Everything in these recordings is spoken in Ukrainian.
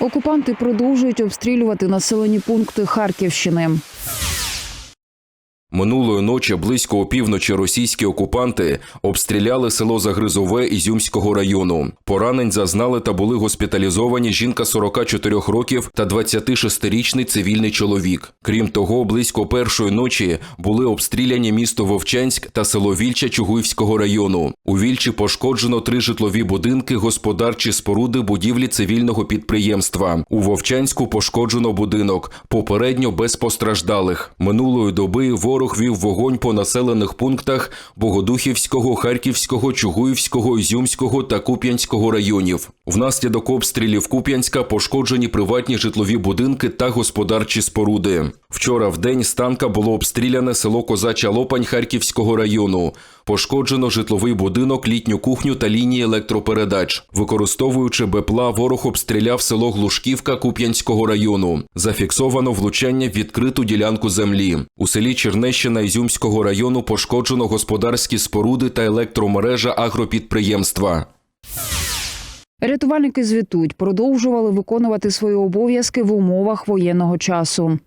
Окупанти продовжують обстрілювати населені пункти Харківщини. Минулої ночі близько опівночі російські окупанти обстріляли село Загризове Ізюмського району. Поранень зазнали та були госпіталізовані жінка 44 років та 26-річний цивільний чоловік. Крім того, близько першої ночі були обстріляні місто Вовчанськ та село Вільча Чугуївського району. У Вільчі пошкоджено три житлові будинки, господарчі споруди, будівлі цивільного підприємства. У Вовчанську пошкоджено будинок, попередньо без постраждалих. Минулої доби ворог вів вогонь по населених пунктах Богодухівського, Харківського, Чугуївського, Ізюмського та Куп'янського районів. Внаслідок обстрілів Куп'янська пошкоджені приватні житлові будинки та господарчі споруди. Вчора в день з танка було обстріляне село Козача Лопань Харківського району. Пошкоджено житловий будинок, літню кухню та лінії електропередач. Використовуючи БПЛА, ворог обстріляв село Глушківка Куп'янського району. Зафіксовано влучання в відкриту ділянку землі. У селі Чернещина Ізюмського району пошкоджено господарські споруди та електромережа агропідприємства. Рятувальники звітують, продовжували виконувати свої обов'язки в умовах воєнного часу.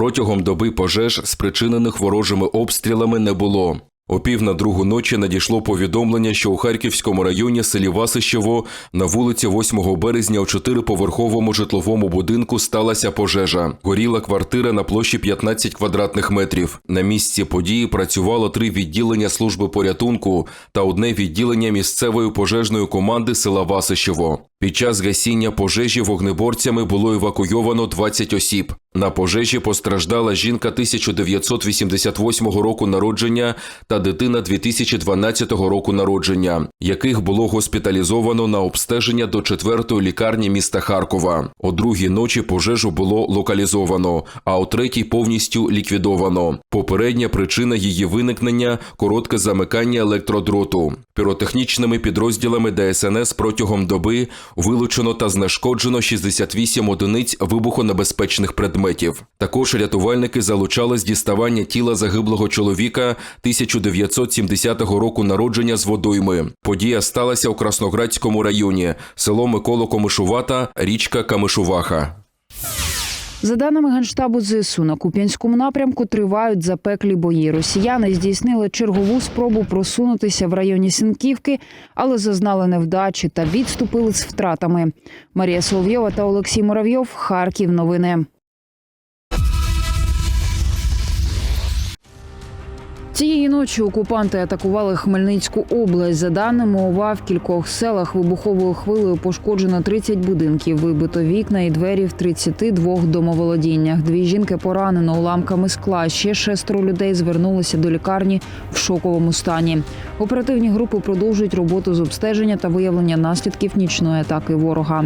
Протягом доби пожеж, спричинених ворожими обстрілами, не було. О пів на другу ночі надійшло повідомлення, що у Харківському районі селі Васищево на вулиці 8 березня у чотириповерховому житловому будинку сталася пожежа. Горіла квартира на площі 15 квадратних метрів. На місці події працювало три відділення служби порятунку та одне відділення місцевої пожежної команди села Васищево. Під час гасіння пожежі вогнеборцями було евакуйовано 20 осіб. На пожежі постраждала жінка 1988 року народження та дитина 2012 року народження, яких було госпіталізовано на обстеження до 4-ї лікарні міста Харкова. О другій ночі пожежу було локалізовано, а о третій повністю ліквідовано. Попередня причина її виникнення коротке замикання електродроту. Піротехнічними підрозділами ДСНС протягом доби вилучено та знешкоджено 68 одиниць вибухонебезпечних предметів. Також рятувальники залучали з діставання тіла загиблого чоловіка 1970 року народження з водойми. Подія сталася у Красноградському районі, село Миколо Комишувата, річка Камишуваха. За даними Генштабу ЗСУ, на Куп'янському напрямку тривають запеклі бої. Росіяни здійснили чергову спробу просунутися в районі Сінківки, але зазнали невдачі та відступили з втратами. Марія Соловйова та Олексій Муравйов. Харків. Новини. Цієї ночі окупанти атакували Хмельницьку область. За даними ОВА, в кількох селах вибуховою хвилею пошкоджено 30 будинків, вибито вікна і двері в 32 домоволодіннях. Дві жінки поранено уламками скла. Ще шестеро людей звернулися до лікарні в шоковому стані. Оперативні групи продовжують роботу з обстеження та виявлення наслідків нічної атаки ворога.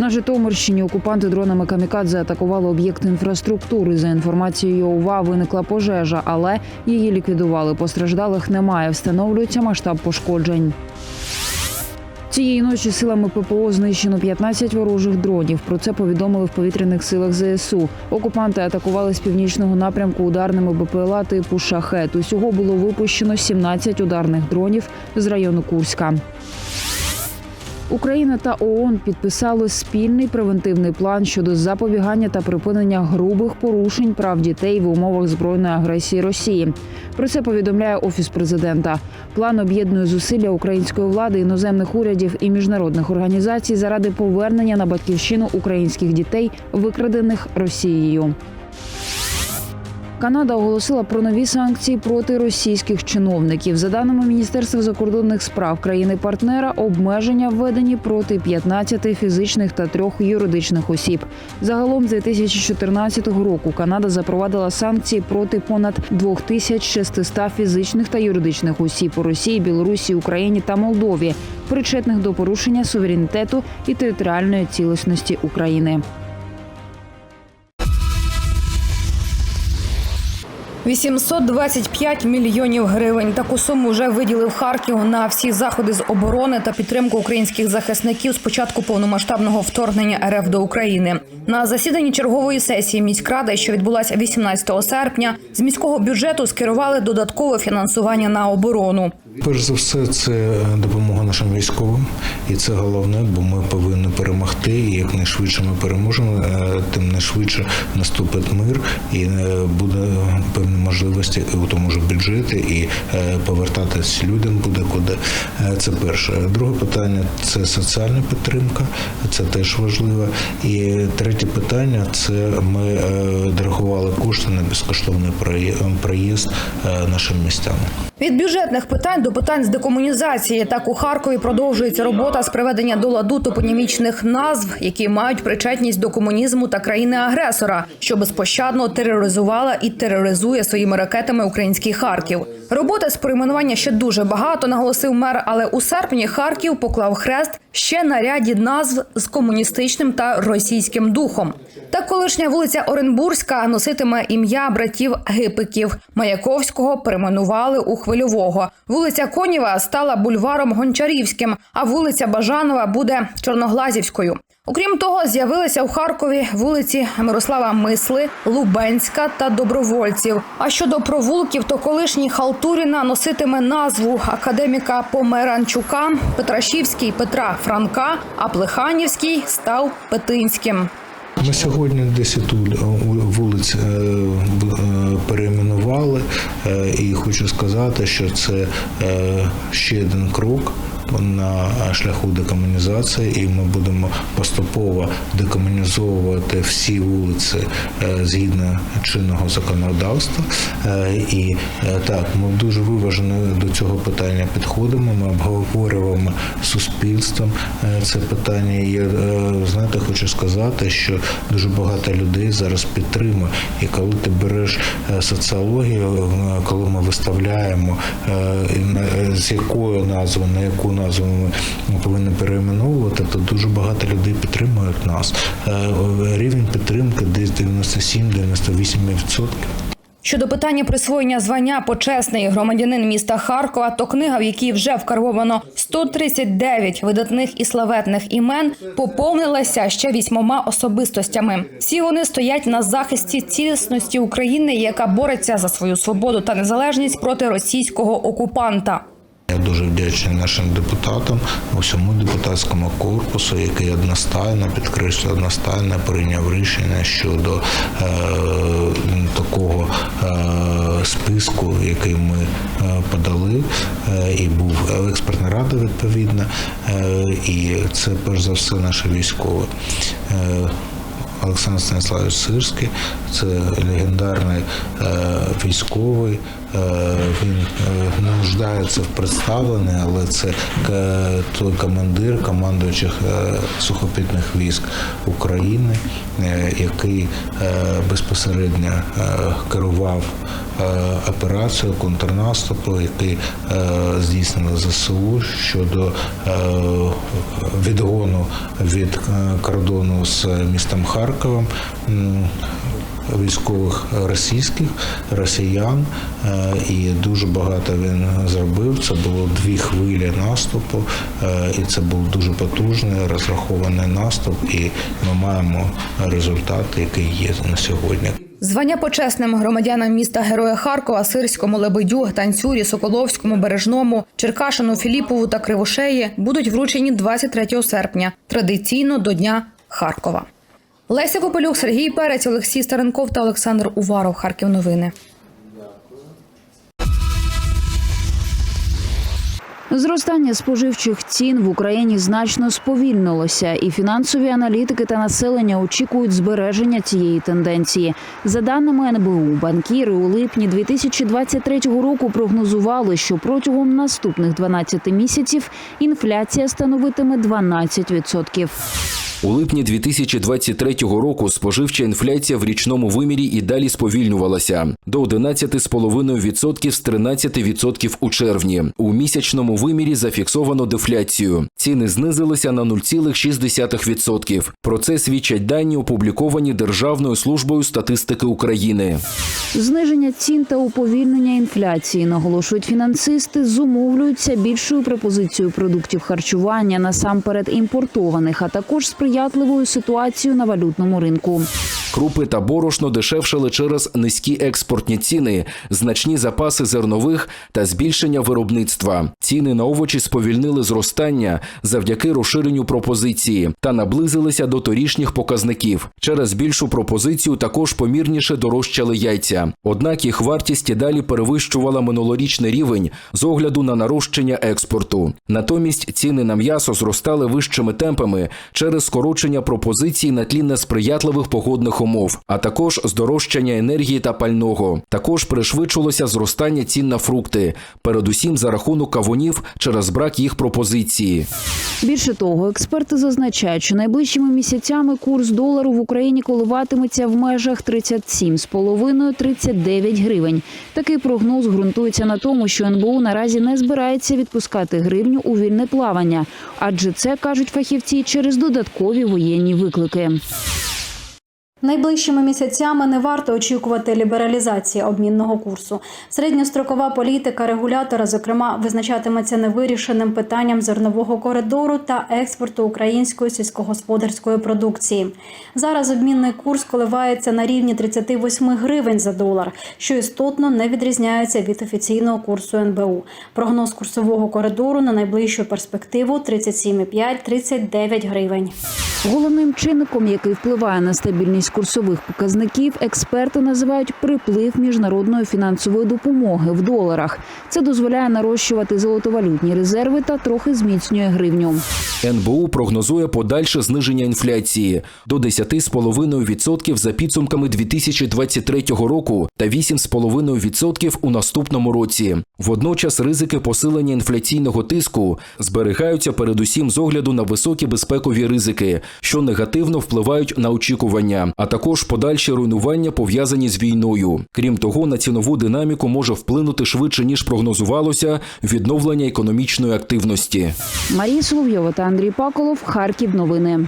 На Житомирщині окупанти дронами камікадзе атакували об'єкт інфраструктури. За інформацією ОВА виникла пожежа, але її ліквідували. Постраждалих немає. Встановлюється масштаб пошкоджень. Цієї ночі силами ППО знищено 15 ворожих дронів. Про це повідомили в повітряних силах ЗСУ. Окупанти атакували з північного напрямку ударними БПЛА типу шахет. Усього було випущено 17 ударних дронів з району Курська. Україна та ООН підписали спільний превентивний план щодо запобігання та припинення грубих порушень прав дітей в умовах збройної агресії Росії. Про це повідомляє офіс президента. План об'єднує зусилля української влади, іноземних урядів і міжнародних організацій заради повернення на батьківщину українських дітей, викрадених Росією. Канада оголосила про нові санкції проти російських чиновників. За даними Міністерства закордонних справ країни-партнера, обмеження введені проти 15 фізичних та трьох юридичних осіб. Загалом з 2014 року Канада запровадила санкції проти понад 2600 фізичних та юридичних осіб у Росії, Білорусі, Україні та Молдові, причетних до порушення суверенітету і територіальної цілісності України. 825 мільйонів гривень. Таку суму вже виділив Харків на всі заходи з оборони та підтримку українських захисників з початку повномасштабного вторгнення РФ до України. На засіданні чергової сесії міськради, що відбулася 18 серпня, з міського бюджету скерували додаткове фінансування на оборону. Перш за все, це допомога нашим військовим, і це головне, бо ми повинні перемогти. І якнайшвидше ми переможемо, е, тим не швидше наступить мир і е, буде певні можливості у тому ж бюджеті, і е, повертатись людям буде куди. Це перше. Друге питання це соціальна підтримка, це теж важливо. І третє питання це ми дорахували кошти на безкоштовний проїзд нашим містам. Від бюджетних питань до питань з декомунізації так у Харкові продовжується робота з приведення до ладу топонімічних назв, які мають причетність до комунізму та країни-агресора, що безпощадно тероризувала і тероризує своїми ракетами український Харків. Роботи з перейменування ще дуже багато, наголосив мер. Але у серпні Харків поклав хрест ще на ряді назв з комуністичним та російським духом. Так колишня вулиця Оренбурзька носитиме ім'я братів Гипиків. Маяковського перейменували у Хвильового. Вулиця Конєва стала бульваром Гончарівським, а вулиця Бажанова буде Чорноглазівською. Окрім того, з'явилися у Харкові вулиці Мирослава Мисли, Лубенська та Добровольців. А щодо провулків, то колишній Халтуріна носитиме назву академіка Померанчука, Петрашівський Петра Франка, а Плеханівський став Петинським. Ми сьогодні 10 вулиць е, е, перейменували, е, і хочу сказати, що це е, ще один крок на шляху декомунізації, і ми будемо поступово декомунізовувати всі вулиці е, згідно чинного законодавства. Е, І е, так, ми дуже виважено до цього питання підходимо. Ми обговорюємо з суспільством це питання. Е, знаєте, хочу сказати, що дуже багато людей зараз підтримує. І коли ти береш соціологію, коли ми виставляємо з якою назвою, на яку назву ми повинні перейменовувати, то дуже багато людей підтримують нас. Е, Рівень підтримки десь 97-98%. Щодо питання присвоєння звання почесний громадянин міста Харкова, то книга, в якій вже вкарбовано 139 видатних і славетних імен, поповнилася ще вісьмома особистостями. Всі вони стоять на захисті цілісності України, яка бореться за свою свободу та незалежність проти російського окупанта. Я дуже вдячний нашим депутатам, усьому депутатському корпусу, який одностайно підкреслює, одностайно прийняв рішення щодо е, такого е, списку, який ми е, подали, е, і був експертна рада відповідна, е, і це перш за все наші військові. Е, Олександр Станіславович Сирський, це легендарний е, військовий. Е, він не нуждається в представленні, але це той командир командуючих е, сухопутних військ України, е, який безпосередньо керував операцією контрнаступу, який здійснили ЗСУ щодо відгону від кордону з містом Харковом. Військових російських росіян, е, і дуже багато він зробив. Це було дві хвилі наступу, е, і це був дуже потужний розрахований наступ. І ми маємо результат, який є на сьогодні. Звання почесним громадянам міста Героя Харкова, Сирському, Лебедю, Танцюрі, Соколовському, Бережному, Черкашину, Філіпову та Кривошеї будуть вручені 23 серпня, традиційно до Дня Харкова. Леся Копелюк, Сергій Перець, Олексій Старенков та Олександр Уваров. Харків новини. Зростання споживчих цін в Україні значно сповільнилося, і фінансові аналітики та населення очікують збереження цієї тенденції. За даними НБУ, банкіри у липні 2023 року прогнозували, що протягом наступних 12 місяців інфляція становитиме 12%. У липні 2023 року споживча інфляція в річному вимірі і далі сповільнювалася до 11,5% з 13% у червні. У місячному вимірі зафіксовано дефляцію. Ціни знизилися на 0,6%. Про це свідчать дані, опубліковані Державною службою статистики України. Зниження цін та уповільнення інфляції, наголошують фінансисти, зумовлюються більшою пропозицією продуктів харчування насамперед імпортованих, а також сприяння несприятливою ситуацією на валютному ринку. Крупи та борошно дешевшали через низькі експортні ціни, значні запаси зернових та збільшення виробництва. Ціни на овочі сповільнили зростання завдяки розширенню пропозиції та наблизилися до торішніх показників. Через більшу пропозицію також помірніше дорожчали яйця. Однак їх вартість і далі перевищувала минулорічний рівень з огляду на нарощення експорту. Натомість ціни на м'ясо зростали вищими темпами через скорочення пропозицій на тлі несприятливих погодних умов, а також здорожчання енергії та пального. Також пришвидшилося зростання цін на фрукти, передусім за рахунок кавунів через брак їх пропозиції. Більше того, експерти зазначають, що найближчими місяцями курс долару в Україні коливатиметься в межах 37,5-39 гривень. Такий прогноз ґрунтується на тому, що НБУ наразі не збирається відпускати гривню у вільне плавання, адже це кажуть фахівці через додаткові воєнні виклики. Найближчими місяцями не варто очікувати лібералізації обмінного курсу. Середньострокова політика регулятора, зокрема, визначатиметься невирішеним питанням зернового коридору та експорту української сільськогосподарської продукції. Зараз обмінний курс коливається на рівні 38 гривень за долар, що істотно не відрізняється від офіційного курсу НБУ. Прогноз курсового коридору на найближчу перспективу 37,5-39 гривень. Головним чинником, який впливає на стабільність курсових показників, експерти називають приплив міжнародної фінансової допомоги в доларах. Це дозволяє нарощувати золотовалютні резерви та трохи зміцнює гривню. НБУ прогнозує подальше зниження інфляції до 10,5% за підсумками 2023 року та 8,5% у наступному році. Водночас ризики посилення інфляційного тиску зберігаються передусім з огляду на високі безпекові ризики, що негативно впливають на очікування, а також подальші руйнування пов'язані з війною. Крім того, на цінову динаміку може вплинути швидше ніж прогнозувалося відновлення економічної активності. Марія Соловйова та Андрій Паколов. Харків. Новини.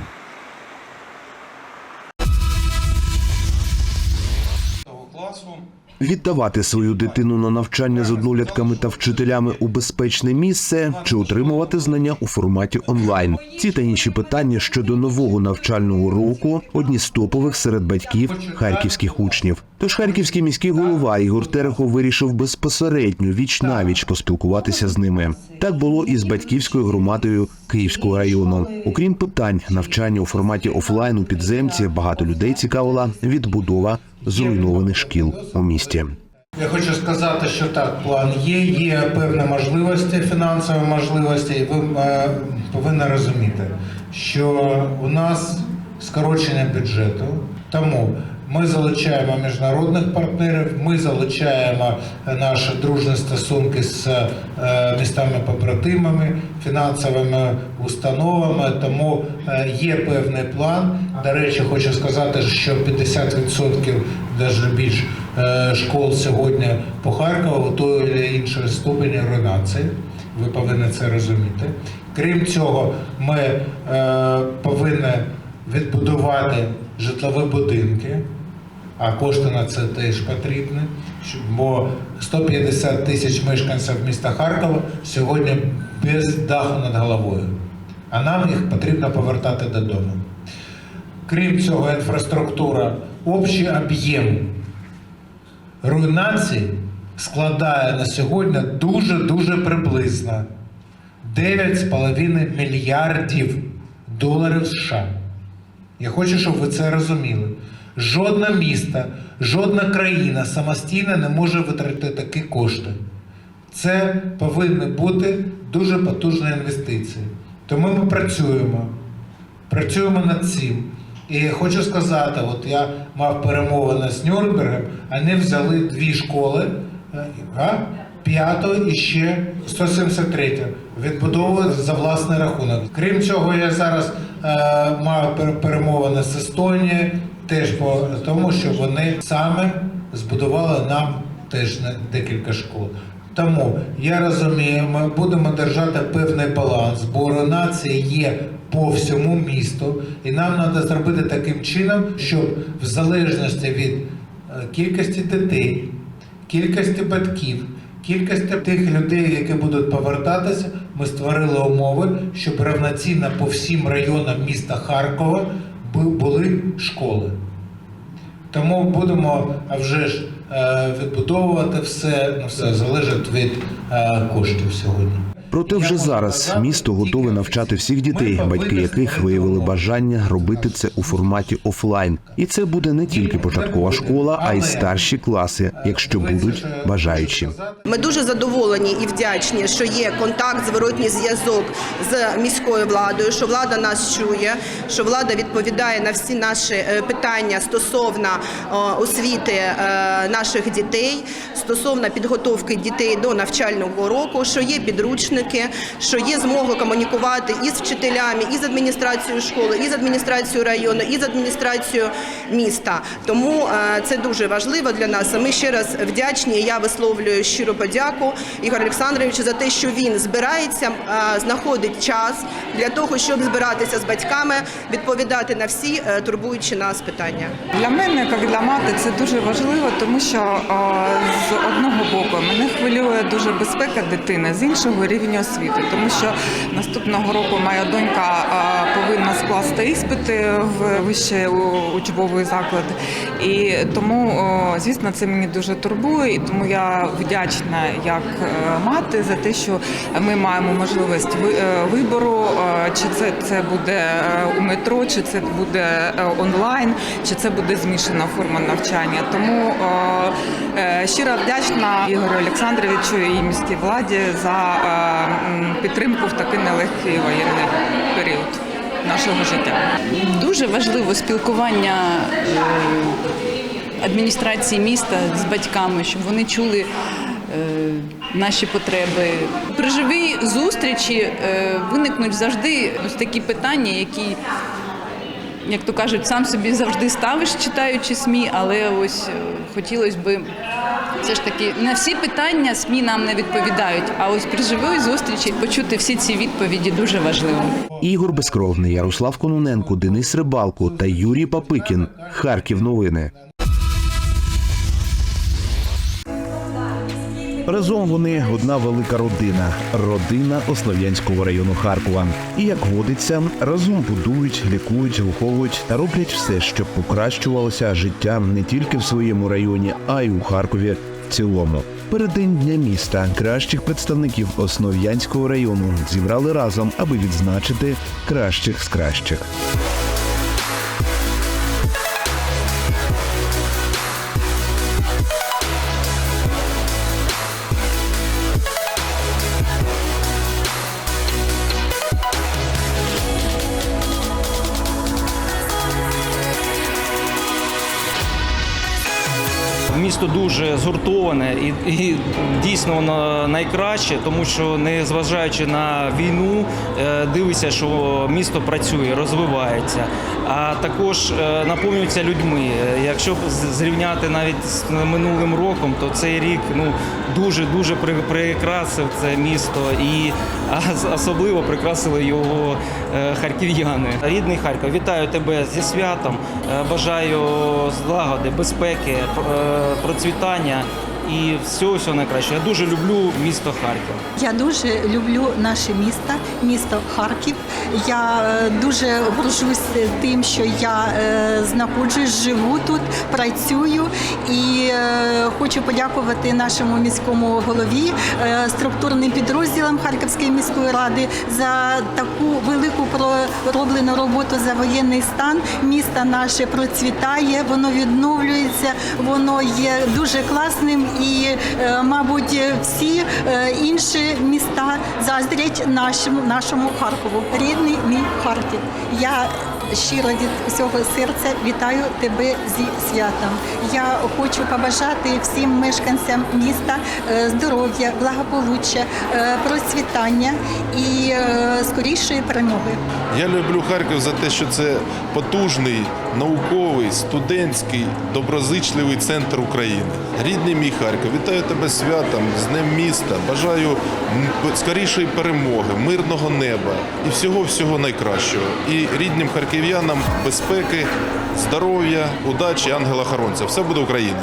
Віддавати свою дитину на навчання з однолітками та вчителями у безпечне місце чи отримувати знання у форматі онлайн. Ці та інші питання щодо нового навчального року одні з топових серед батьків харківських учнів. Тож харківський міський голова Ігор Терехов вирішив безпосередньо віч навіч поспілкуватися з ними. Так було і з батьківською громадою Київського району. Окрім питань навчання у форматі офлайн у підземці, багато людей цікавила відбудова зруйнованих шкіл у місті. Я хочу сказати, що так, план є, є певні можливості, фінансові можливості, і ви е, повинні розуміти, що у нас скорочення бюджету, тому ми залучаємо міжнародних партнерів, ми залучаємо наші дружні стосунки з е, містами-побратимами, фінансовими установами, тому е, є певний план. До речі, хочу сказати, що 50% навіть більш е, школ сьогодні по Харкову той чи ступені руйнації. Ви повинні це розуміти. Крім цього, ми е, повинні відбудувати житлові будинки, а кошти на це теж потрібні. Бо 150 тисяч мешканців міста Харкова сьогодні без даху над головою. А нам їх потрібно повертати додому. Крім цього, інфраструктура, общий об'єм руйнацій складає на сьогодні дуже-дуже приблизно 9,5 мільярдів доларів США. Я хочу, щоб ви це розуміли. Жодне місто, жодна країна самостійно не може витратити такі кошти. Це повинні бути дуже потужні інвестиції. Тому ми працюємо, працюємо над цим. І хочу сказати, от я мав перемовини з Нюрнбергом, вони взяли дві школи, е, п'яту і ще 173 відбудовують за власний рахунок. Крім цього, я зараз е, маю пер- перемовини з Естонією, теж по тому, що вони саме збудували нам теж декілька школ. Тому я розумію, ми будемо держати певний баланс, бо руйнації є по всьому місту, і нам треба зробити таким чином, щоб в залежності від е, кількості дітей, кількості батьків, Кількості тих людей, які будуть повертатися, ми створили умови, щоб равноцінно по всім районам міста Харкова школи. Тому будемо вже ж е, відбудовувати все, ну все залежить від е, коштів сьогодні. Проте вже зараз місто готове навчати всіх дітей, батьки яких виявили бажання робити це у форматі офлайн. І це буде не тільки початкова школа, а й старші класи, якщо будуть бажаючі. Ми дуже задоволені і вдячні, що є контакт, зворотній зв'язок з міською владою, що влада нас чує, що влада відповідає на всі наші е, питання стосовно освіти е, наших дітей, стосовно підготовки дітей до навчального року, що є підручники, що є змога комунікувати і з вчителями, і з адміністрацією школи, і з адміністрацією району, і з адміністрацією міста. Тому е, це дуже важливо для нас. Ми ще раз вдячні. Я висловлюю щиру подяку Ігорю Олександровичу за те, що він збирається, е, знаходить час для того, щоб збиратися з батьками, відповідати на всі е, турбуючі нас питання. Для мене, як для мати, це дуже важливо, тому що з одного боку мене хвилює дуже безпека дитини, з іншого рівень освіти, тому що наступного року моя донька повинна скласти іспити в вищий у- учбовий заклад. І тому, звісно, це мені дуже турбує, і тому я вдячна як е, мати за те, що ми маємо можливість е, вибору, е, чи це, це буде у метро, чи це буде онлайн, чи це буде змішана форма навчання. Тому щиро вдячна Ігорю Олександровичу і міській владі за підтримку в такий нелегкий воєнний період нашого життя. Дуже важливо спілкування е, адміністрації міста з батьками, щоб вони чули е, наші потреби. При живій зустрічі е, виникнуть завжди ось такі питання, які, як то кажуть, сам собі завжди ставиш, читаючи СМІ, але ось хотілося б. Все ж таки, на всі питання СМІ нам не відповідають. А ось при живій зустрічі почути всі ці відповіді дуже важливо. Ігор Безкровний, Ярослав Кононенко, Денис Рибалко та Юрій Папикін. Харків новини. Разом вони одна велика родина, родина Основ'янського району Харкова. І як годиться, разом будують, лікують, виховують та роблять все, щоб покращувалося життя не тільки в своєму районі, а й у Харкові цілому. Переддень дня міста кращих представників Основ'янського району зібрали разом, аби відзначити кращих з кращих. Місто дуже згуртоване і, і дійсно воно найкраще, тому що не зважаючи на війну, е, дивиться, що місто працює, розвивається, а також е, наповнюється людьми. Е, Якщо зрівняти навіть з минулим роком, то цей рік ну дуже дуже прикрасив це місто, і особливо прикрасили його е, харків'яни. Рідний Харків, вітаю тебе зі святом. Бажаю злагоди, безпеки, процвітання і всього всього найкращого. Я дуже люблю місто Харків. Я дуже люблю наше місто, місто Харків. Я е, дуже горжусь тим, що я е, знаходжусь, живу тут, працюю і е, хочу подякувати нашому міському голові, структурним підрозділам Харківської міської ради за таку велику пророблену роботу за воєнний стан. Місто наше процвітає, воно відновлюється, воно є дуже класним і, е, мабуть, всі е, інші міста заздрять нашому нашому Харкову. Рідний мій Харків. Я щиро від всього серця вітаю тебе зі святом. Я хочу побажати всім мешканцям міста е, здоров'я, благополуччя, процвітання і скорішої перемоги. Я люблю Харків за те, що це потужний, науковий, студентський, доброзичливий центр України. Рідний мій Харків, вітаю тебе святом, з Днем міста. Бажаю скорішої перемоги, мирного неба і всього-всього найкращого. І рідним харків'янам безпеки, здоров'я, удачі, ангела-хоронця. Все буде Україна.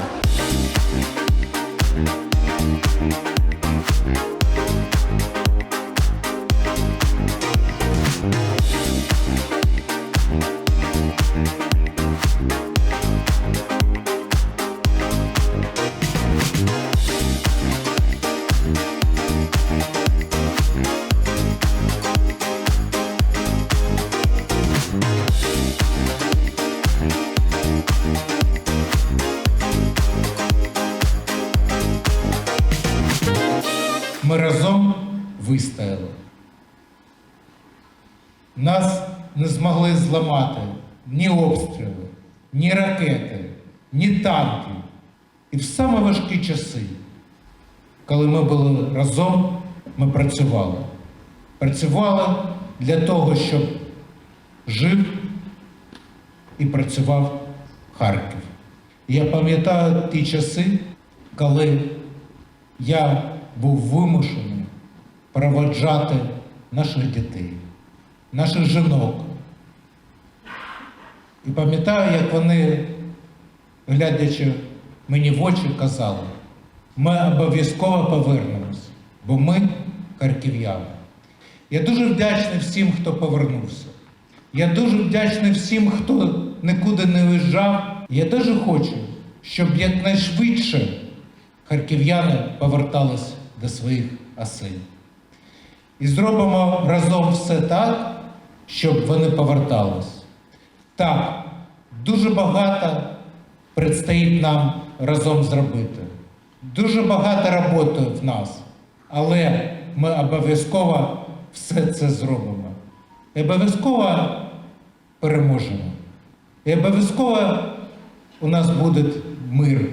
Нас не змогли зламати ні обстріли, ні ракети, ні танки. І в саме важкі часи, коли ми були разом, ми працювали. Працювали для того, щоб жив і працював Харків. Я пам'ятаю ті часи, коли я був вимушений проводжати наших дітей, наших жінок. І пам'ятаю, як вони, глядячи мені в очі, казали, ми обов'язково повернемось, бо ми харків'яни. Я дуже вдячний всім, хто повернувся. Я дуже вдячний всім, хто нікуди не виїжджав. Я дуже хочу, щоб якнайшвидше харків'яни повертались до своїх осель. І зробимо разом все так, щоб вони повертались. Так, дуже багато предстоїть нам разом зробити. Дуже багато роботи в нас, але ми обов'язково все це зробимо. І обов'язково переможемо. І обов'язково у нас буде мир.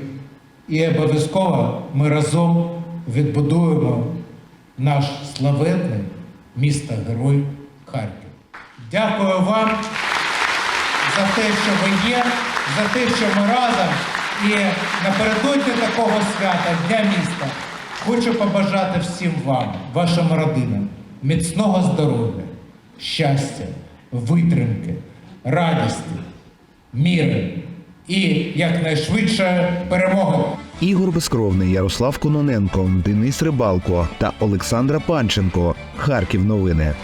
І обов'язково ми разом відбудуємо наш славетний місто-герой Харків. Дякую вам за те, що ви є, за те, що ми разом. І напередодні такого свята, Дня міста, хочу побажати всім вам, вашим родинам, міцного здоров'я, щастя, витримки, радості, міри і якнайшвидше перемоги. Ігор Безкровний, Ярослав Кононенко, Денис Рибалко та Олександра Панченко. Харків новини.